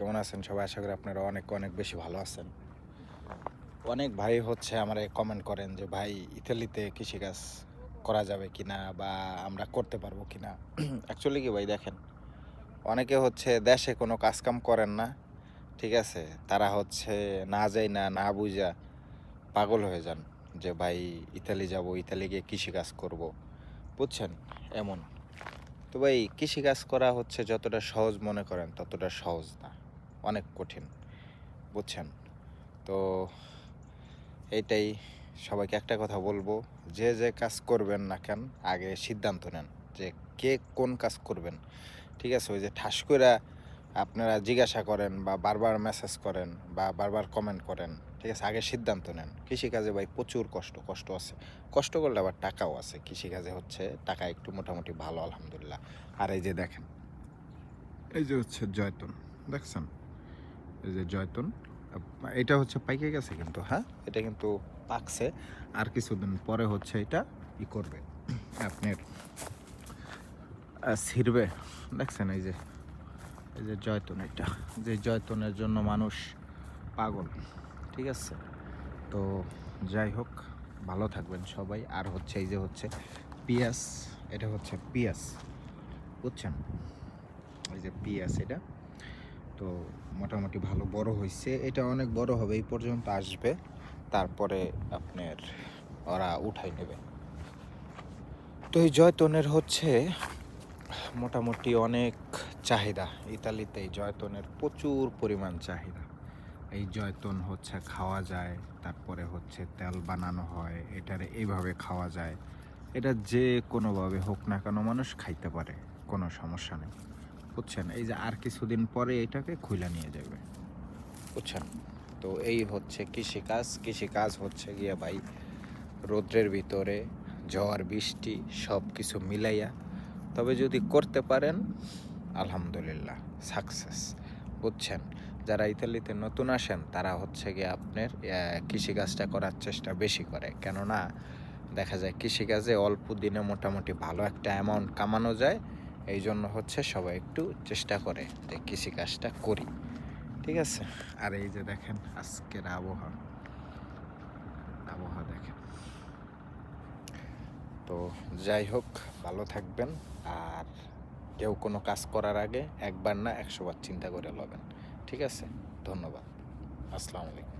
কেমন আছেন? সবাই আশা করি আপনারা অনেক অনেক বেশি ভালো আছেন। অনেক ভাই হচ্ছে আমারে কমেন্ট করেন যে, ভাই, ইতালিতে কৃষিকাজ করা যাবে কিনা বা আমরা করতে পারব কি না অ্যাকচুয়ালি কি ভাই, দেখেন, অনেকে হচ্ছে দেশে কোনো কাজকাম করেন না, ঠিক আছে? তারা হচ্ছে না যাই না না বুঝা পাগল হয়ে যান যে, ভাই, ইতালি যাব, ইতালি গিয়ে কৃষিকাজ করব। বুঝছেন? এমন। তো ভাই, কৃষিকাজ করা হচ্ছে যতটা সহজ মনে করেন, ততটা সহজ না। অনেক কঠিন, বুঝছেন? তো এইটাই সবাইকে একটা কথা বলব, যে যে কাজ করবেন না কেন, আগে সিদ্ধান্ত নেন যে কে কোন কাজ করবেন। ঠিক আছে? ওই যে ঠাস করে আপনারা জিজ্ঞাসা করেন বা বারবার মেসেজ করেন বা বারবার কমেন্ট করেন, ঠিক আছে? আগে সিদ্ধান্ত নেন। কৃষিকাজে ভাই প্রচুর কষ্ট কষ্ট আছে। কষ্ট করলে আবার টাকাও আছে। কৃষিকাজে হচ্ছে টাকা একটু মোটামুটি ভালো, আলহামদুলিল্লাহ। আর এই যে দেখেন, এই যে হচ্ছে জয়তন, দেখছেন? যে জয়তন, এটা হচ্ছে পাইকে গেছে কিন্তু হ্যাঁ? এটা কিন্তু পাকছে। আর কিছুদিন পরে হচ্ছে এটা ই করবে। আপনার ছিঁড়বে। দেখছেন এই যে এই যে জয়তন এটা। যে জয়তনের জন্য মানুষ পাগল, ঠিক আছে? তো যাই হোক, ভালো থাকবেন সবাই। আর হচ্ছে এই যে হচ্ছে পিয়াস, এটা হচ্ছে পিয়াস, বুঝছেন? এই যে পিয়াস এটা। তো মোটামুটি ভালো বড় হয়েছে এটা অনেক বড় হবে, এই পর্যন্ত আসবে। তারপরে আপনার ওরা উঠাই নেবে। তো এই জয়তনের হচ্ছে মোটামুটি অনেক চাহিদা। ইতালিতে এই জয়তনের প্রচুর পরিমাণ চাহিদা। এই জয়তন হচ্ছে খাওয়া যায়, তারপরে হচ্ছে তেল বানানো হয়, এটারে এইভাবে খাওয়া যায়। এটা যে কোনোভাবে হোক না কেন মানুষ খাইতে পারে, কোনো সমস্যা নেই। বুঝছেন? এই যে আর কিছুদিন পরে এটাকে খুলে নিয়ে যাবে। বুঝছেন? তো এই হচ্ছে কৃষিকাজ। কৃষিকাজ হচ্ছে গিয়ে ভাই রৌদ্রের ভিতরে, ঝড়, বৃষ্টি সব কিছু মিলাইয়া। তবে যদি করতে পারেন, আলহামদুলিল্লাহ সাকসেস বুঝছেন? যারা ইতালিতে নতুন আসেন, তারা হচ্ছে গিয়ে আপনার কৃষিকাজটা করার চেষ্টা বেশি করে। কেননা, দেখা যায় কৃষিকাজে অল্প দিনে মোটামুটি ভালো একটা অ্যামাউন্ট কামানো যায়। এই জন্য হচ্ছে সবাই একটু চেষ্টা করে যে কৃষিকাজটা করি। ঠিক আছে? আর এই যে দেখেন আজকের আবহাওয়া। আবহাওয়া দেখেন। তো যাই হোক, ভালো থাকবেন। আর কেউ কোনো কাজ করার আগে একবার না একশোবার চিন্তা করে লবেন। ঠিক আছে? ধন্যবাদ। আসসালামু আলাইকুম।